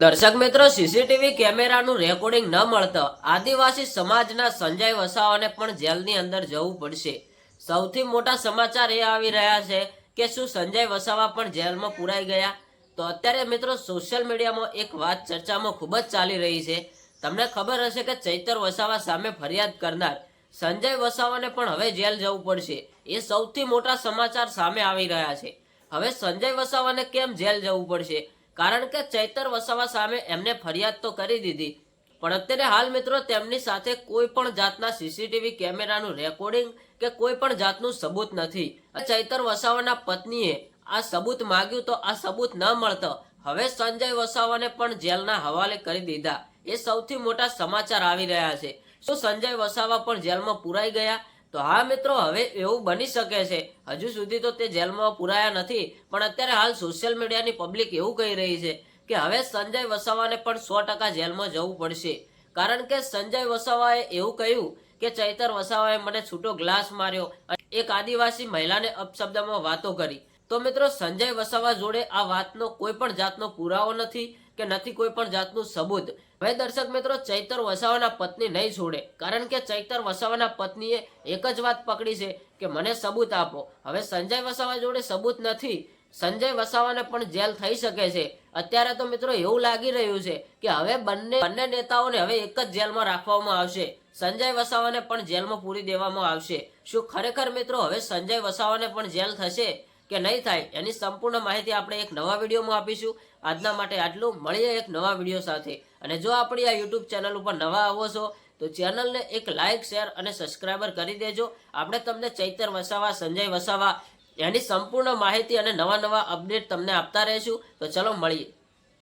દર્શક મિત્રો સીસીટીવી કેમેરાનું રેકોર્ડિંગ ન મળતા આદિવાસી સમાજના સંજય વસાવાને પણ જેલની અંદર જવું પડશે. સૌથી મોટા સમાચાર એ આવી રહ્યા છે કે શું સંજય વસાવા પણ જેલમાં પુરાઈ ગયા? તો અત્યારે મિત્રો સોશિયલ મીડિયામાં એક વાત ચર્ચામાં ખૂબ જ ચાલી રહી છે. તમને ખબર હશે કે ચૈતર વસાવા સામે ફરિયાદ કરનાર સંજય વસાવાને પણ હવે જેલ જવું પડશે. એ સૌથી મોટા સમાચાર સામે આવી રહ્યા છે. હવે સંજય વસાવાને કેમ જેલ જવું પડશે? કારણ કે ચૈતર વસાવા સામે એમને ફરિયાદ તો કરી દીધી. પણ અત્યારે હાલ મિત્રો તેમની સાથે કોઈ પણ જાતના સીસીટીવી કેમેરાનું રેકોર્ડિંગ કે કોઈ પણ જાતનું સબૂત નથી. ચૈતર વસાવાના પત્નીએ આ સબૂત માગ્યું તો આ સબૂત ન મળતો. હવે સંજય વસાવાને પણ જેલના હવાલે કરી દીધા. એ સૌથી મોટા સમાચાર આવી રહ્યા છે. શું સંજય વસાવા પણ જેલમાં પુરાઈ ગયા. તો હા મિત્રો, હવે એવું બની શકે છે. હજુ સુધી તો તે જેલમાં પુરાયા નથી, પણ અત્યારે હાલ સોશિયલ મીડિયાની પબ્લિક એવું કહી રહી છે કે હવે સંજય વસાવાને પણ સો ટકા જેલમાં જવું પડશે. કારણ કે સંજય વસાવાએ એવું કહ્યું કે ચૈતર વસાવાએ મને છૂટો ગ્લાસ માર્યો એક આદિવાસી મહિલાને અપશબ્દમાં વાતો કરી. તો મિત્રો, સંજય વસાવા જોડે આ વાતનો કોઈ પણ જાતનો પુરાવો નથી કે નથી કોઈ પણ જાતનું સબૂત. હવે દર્શક મિત્રો, ચૈતર વસાવાના પત્ની નહીં છોડે. કારણ કે ચૈતર વસાવાના પત્નીએ એક જ વાત પકડી છે કે મને સબૂત આપો. હવે સંજય વસાવા જોડે સબૂત નથી. સંજય વસાવાને પણ જેલ થઈ શકે છે. અત્યારે તો મિત્રો એવું લાગી રહ્યું છે કે હવે બંને બંને નેતાઓને હવે એક જ જેલમાં રાખવામાં આવશે. સંજય વસાવાને પણ જેલમાં પૂરી દેવામાં આવશે. શું ખરેખર મિત્રો હવે સંજય વસાવાને પણ જેલ થશે? કે નહીં થાય, એની સંપૂર્ણ માહિતી આપણે એક નવા વિડીયોમાં આપીશું. આજના માટે આટલું. મળીએ એક નવા વીડિયો સાથે. અને જો આપણી આ યુટ્યુબ ચેનલ ઉપર નવા આવો છો, તો ચેનલને એક લાઇક શેર અને સબસ્ક્રાઈબર કરી દેજો. આપણે તમને ચૈતર વસાવા, સંજય વસાવા, એની સંપૂર્ણ માહિતી અને નવા નવા અપડેટ તમને આપતા રહીશું. તો ચલો મળીએ.